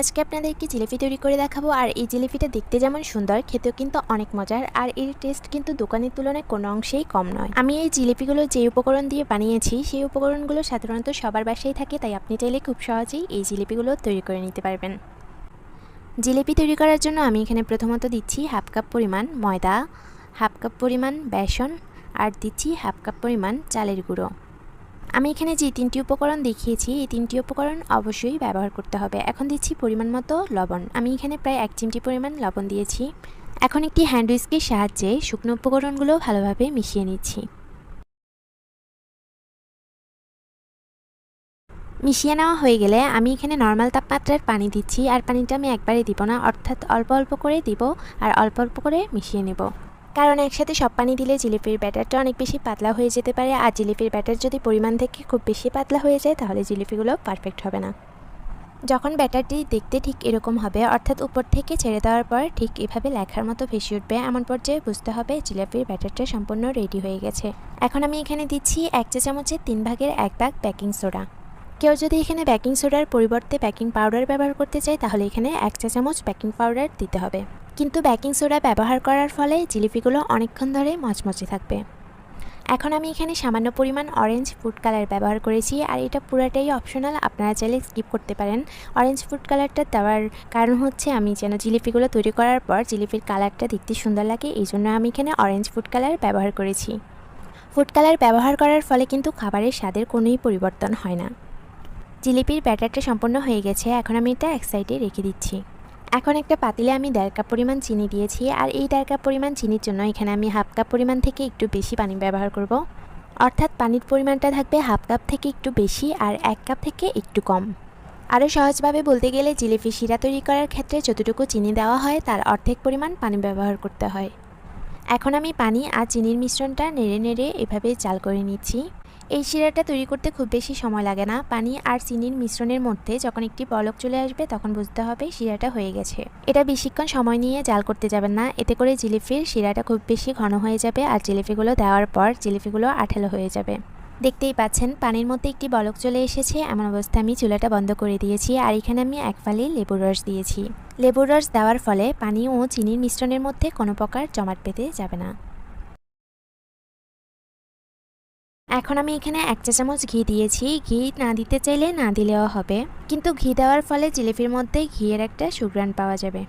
আজকে আপনাদেরকে জিলিপি তৈরি করে দেখাবো, আর এই জিলিপিটা দেখতে যেমন সুন্দর, খেতেও কিন্তু অনেক মজার, আর এর টেস্ট কিন্তু দোকানের তুলনায় কোনো অংশেই কম নয়। আমি এই জিলিপিগুলো যে উপকরণ দিয়ে বানিয়েছি, সেই উপকরণগুলো সাধারণত সবার বাসায় থাকে, তাই আপনি চাইলে খুব সহজেই এই জিলিপিগুলো তৈরি করে নিতে পারবেন। জিলিপি তৈরি করার জন্য আমি এখানে প্রথমত দিচ্ছি হাফ কাপ পরিমাণ ময়দা, হাফ কাপ পরিমাণ বেসন, আর দিচ্ছি হাফ কাপ পরিমাণ চালের গুঁড়ো। আমি এখানে যে তিনটি উপকরণ দেখিয়েছি, এই তিনটি উপকরণ অবশ্যই ব্যবহার করতে হবে। এখন দিচ্ছি পরিমাণ মতো লবণ। আমি এখানে প্রায় এক চিমটি পরিমাণ লবণ দিয়েছি। এখন একটি হ্যান্ড উইস্কের সাহায্যে শুকনো উপকরণগুলো ভালোভাবে মিশিয়ে নিচ্ছি। মিশিয়ে নেওয়া হয়ে গেলে আমি এখানে নর্মাল তাপমাত্রার পানি দিচ্ছি, আর পানিটা আমি একবারে দিব না, অর্থাৎ অল্প অল্প করে দিব, আর অল্প অল্প করে মিশিয়ে নেব। কারণ একসাথে সব পানি দিলে জিলিপির ব্যাটারটা অনেক বেশি পাতলা হয়ে যেতে পারে। আর জিলিপির ব্যাটার যদি পরিমাণ থেকে খুব বেশি পাতলা হয়ে যায়, তাহলে জিলিপিগুলো পারফেক্ট হবে না। যখন ব্যাটারটি দেখতে ঠিক এরকম হবে, অর্থাৎ উপর থেকে ছেড়ে দেওয়ার পর ঠিক এভাবে লেখার মতো ভেসে উঠবে, এমন পর্যায়ে বুঝতে হবে জিলাপির ব্যাটারটা সম্পূর্ণ রেডি হয়ে গেছে। এখন আমি এখানে দিচ্ছি এক চা চামচের তিন ভাগের এক ভাগ বেকিং সোডা কেউ যদি এখানে বেকিং সোডার পরিবর্তে বেকিং পাউডার ব্যবহার করতে চায়, তাহলে এখানে এক চা চামচ বেকিং পাউডার দিতে হবে। কিন্তু বেকিং সোডা ব্যবহার করার ফলে জিলিপিগুলো অনেকক্ষণ ধরে মচমচে থাকবে। এখন আমি এখানে সামান্য পরিমাণ অরেঞ্জ ফুড কালার ব্যবহার করেছি আর এটা পুরাটাই অপশনাল আপনারা চাইলে স্কিপ করতে পারেন। অরেঞ্জ ফুড কালারটা দেওয়ার কারণ হচ্ছে আমি যেন জিলিপিগুলো তৈরি করার পর জিলিপির কালারটা দেখতে সুন্দর লাগে, এই জন্য আমি এখানে অরেঞ্জ ফুড কালার ব্যবহার করেছি। ফুড কালার ব্যবহার করার ফলে কিন্তু খাবারের স্বাদের কোনোই পরিবর্তন হয় না। জিলিপির ব্যাটারটা সম্পূর্ণ হয়ে গেছে, এখন আমি এটা এক সাইডে রেখে দিচ্ছি। এখন একটা পাতিলে আমি দেড় কাপ পরিমাণ চিনি দিয়েছি আর এই দেড় কাপ পরিমাণ চিনির জন্য এখানে আমি হাফ কাপ পরিমাণ থেকে একটু বেশি পানি ব্যবহার করব। অর্থাৎ পানির পরিমাণটা থাকবে হাফ কাপ থেকে একটু বেশি আর এক কাপ থেকে একটু কম। আরও সহজভাবে বলতে গেলে জিলিপি শিরা তৈরি করার ক্ষেত্রে যতটুকু চিনি দেওয়া হয় তার অর্ধেক পরিমাণ পানি ব্যবহার করতে হয়। এখন আমি পানি আর চিনির মিশ্রণটা নেড়ে নেড়ে এভাবে চাল করে নিচ্ছি। এই শিরাটা তৈরি করতে খুব বেশি সময় লাগে না। পানি আর চিনির মিশ্রণের মধ্যে যখন একটি বলক চলে আসবে, তখন বুঝতে হবে শিরাটা হয়ে গেছে। এটা বেশিক্ষণ সময় নিয়ে জাল করতে যাবেন না। এতে করে জিলিপির শিরাটা খুব বেশি ঘন হয়ে যাবে আর জিলিপিগুলো দেওয়ার পর জিলিপিগুলো আঠালো হয়ে যাবে। দেখতেই পাচ্ছেন, পানির মধ্যে একটি বলক চলে এসেছে। এমন অবস্থায় আমি চুলাটা বন্ধ করে দিয়েছি আর এখানে আমি এক ফালি লেবুর রস দিয়েছি। লেবুর রস দেওয়ার ফলে পানি ও চিনির মিশ্রণের মধ্যে কোনো প্রকার জমাট পেতে যাবে না। এখন আমি এখানে এক চা চামচ ঘি দিয়েছি। ঘি না দিতে চাইলে না দিলেও হবে। কিন্তু ঘি দেওয়ার ফলে জিলিপির মধ্যে ঘিয়ের একটা সুগ্রান পাওয়া যাবে।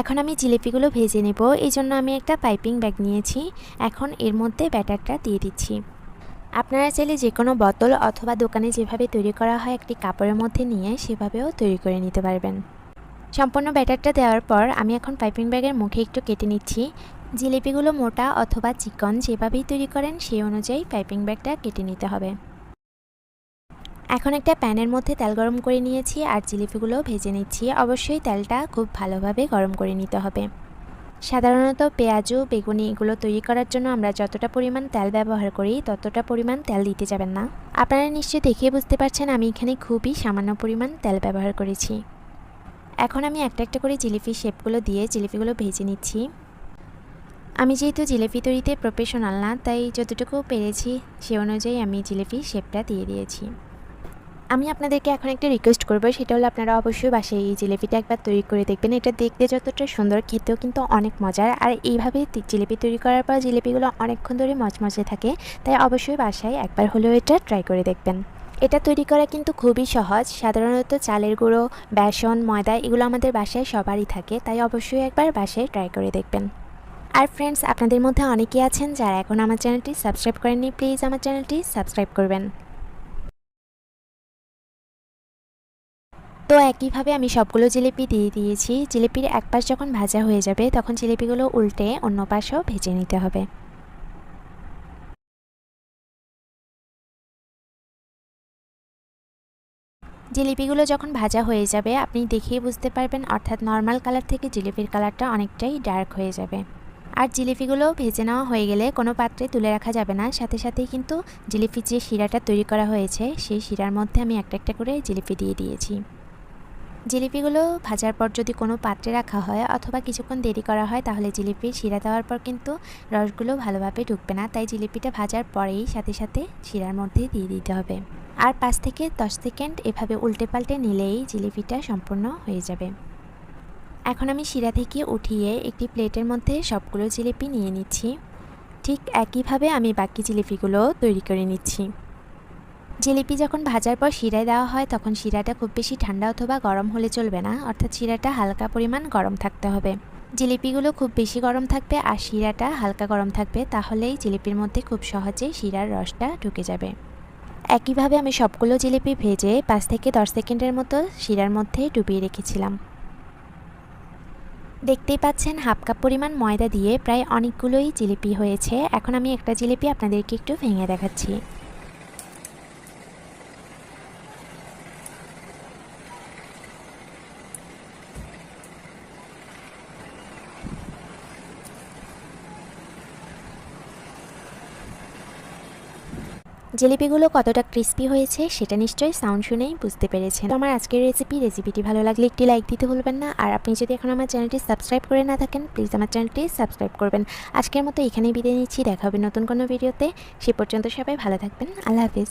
এখন আমি জিলিপিগুলো ভেজে নেব। এই জন্য আমি একটা পাইপিং ব্যাগ নিয়েছি। এখন এর মধ্যে ব্যাটারটা দিয়ে দিচ্ছি। আপনারা চাইলে যে কোনো বোতল অথবা দোকানে যেভাবে তৈরি করা হয় একটি কাপড়ের মধ্যে নিয়ে সেভাবেও তৈরি করে নিতে পারবেন। সম্পূর্ণ ব্যাটারটা দেওয়ার পর আমি এখন পাইপিং ব্যাগের মুখে একটু কেটে নিচ্ছি। জিলিপিগুলো মোটা অথবা চিকন যেভাবেই তৈরি করেন সেই অনুযায়ী পাইপিং ব্যাগটা কেটে নিতে হবে। এখন একটা প্যানের মধ্যে তেল গরম করে নিয়েছি আর জিলিপিগুলো ভেজে নিচ্ছি। অবশ্যই তেলটা খুব ভালোভাবে গরম করে নিতে হবে। সাধারণত পেঁয়াজু, বেগুনি এগুলো তৈরি করার জন্য আমরা যতটা পরিমাণ তেল ব্যবহার করি, ততটা পরিমাণ তেল দিতে যাবেন না। আপনারা নিশ্চয়ই দেখে বুঝতে পারছেন আমি এখানে খুবই সামান্য পরিমাণ তেল ব্যবহার করেছি। এখন আমি একটা একটা করে জিলিপি শেপগুলো দিয়ে জিলিপিগুলো ভেজে নিচ্ছি। আমি যেহেতু জিলিপি তৈরিতে প্রফেশনাল না, তাই যতটুকু পেরেছি সে অনুযায়ী আমি জিলিপি শেপটা দিয়ে দিয়েছি। আমি আপনাদেরকে এখন একটা রিকোয়েস্ট করব, সেটা হলো আপনারা অবশ্যই বাসায় এই জিলিপিটা একবার তৈরি করে দেখবেন। এটা দেখতে যতটা সুন্দর, খেতেও কিন্তু অনেক মজার। আর এইভাবে জিলিপি তৈরি করার পর জিলিপিগুলো অনেকক্ষণ ধরে মচমচে থাকে, তাই অবশ্যই বাসায় একবার হলেও এটা ট্রাই করে দেখবেন। এটা তৈরি করা কিন্তু খুবই সহজ। সাধারণত চালের গুঁড়ো, বেসন, ময়দা এগুলো আমাদের বাসায় সবারই থাকে, তাই অবশ্যই একবার বাসায় ট্রাই করে দেখবেন। আর ফ্রেন্ডস আপনাদের মধ্যে অনেকেই আছেন যারা এখন আমার চ্যানেলটি সাবস্ক্রাইব করেননি প্লিজ আমার চ্যানেলটি সাবস্ক্রাইব করবেন। তো একইভাবে আমি সবগুলো জিলিপি দিয়ে দিয়েছি। জিলিপির এক পাশ যখন ভাজা হয়ে যাবে, তখন জিলিপিগুলো উল্টে অন্য পাশেও ভেজে নিতে হবে। জিলিপিগুলো যখন ভাজা হয়ে যাবে, আপনি দেখিয়ে বুঝতে পারবেন, অর্থাৎ নর্মাল কালার থেকে জিলিপির কালারটা অনেকটাই ডার্ক হয়ে যাবে। আর জিলিপিগুলো ভেজে নেওয়া হয়ে গেলে কোনো পাত্রে তুলে রাখা যাবে না। সাথে সাথেই কিন্তু জিলিপির যে শিরাটা তৈরি করা হয়েছে, সেই শিরার মধ্যে আমি একটা একটা করে জিলিপি দিয়ে দিয়েছি। জিলিপিগুলো ভাজার পর যদি কোনো পাত্রে রাখা হয় অথবা কিছুক্ষণ দেরি করা হয়, তাহলে জিলিপির শিরা দেওয়ার পর কিন্তু রসগুলো ভালোভাবে ঢুকবে না। তাই জিলিপিটা ভাজার পরেই সাথে সাথে শিরার মধ্যে দিয়ে দিতে হবে। আর পাঁচ থেকে দশ সেকেন্ড এভাবে উল্টে পাল্টে নিলেই জিলিপিটা সম্পূর্ণ হয়ে যাবে। এখন আমি শিরা থেকে উঠিয়ে একটি প্লেটের মধ্যে সবগুলো জিলিপি নিয়ে নিচ্ছি। ঠিক একইভাবে আমি বাকি জিলিপিগুলো তৈরি করে নিচ্ছি। জিলিপি যখন ভাজার পর শিরায় দেওয়া হয়, তখন শিরাটা খুব বেশি ঠান্ডা অথবা গরম হলে চলবে না, অর্থাৎ শিরাটা হালকা পরিমাণ গরম থাকতে হবে। জিলিপিগুলো খুব বেশি গরম থাকবে আর শিরাটা হালকা গরম থাকবে, তাহলেই জিলিপির মধ্যে খুব সহজেই শিরার রসটা ঢুকে যাবে। একইভাবে আমি সবগুলো জিলিপি ভেজে পাঁচ থেকে দশ সেকেন্ডের মতো শিরার মধ্যে ডুবিয়ে রেখেছিলাম। দেখতেই পাচ্ছেন, হাফ কাপ পরিমাণ ময়দা দিয়ে প্রায় অনেকগুলোই জিলিপি হয়েছে। এখন আমি একটা জিলিপি আপনাদেরকে একটু ভেঙে দেখাচ্ছি। জিলিপিগুলো কতটা ক্রিস্পি হয়েছে সেটা নিশ্চয়ই সাউন্ড শুনেই বুঝতে পেরেছেন। আমার আজকের রেসিপি রেসিপিটি ভালো লাগলে একটি লাইক দিতে ভুলবেন না। আর আপনি যদি এখন আমার চ্যানেলটি সাবস্ক্রাইব করে না থাকেন প্লিজ আমার চ্যানেলটি সাবস্ক্রাইব করবেন। আজকের মতো এখানেই বিদায় নিচ্ছি। দেখা হবে নতুন কোনো ভিডিওতে সে পর্যন্ত সবাই ভালো থাকবেন। আল্লাহ হাফিজ।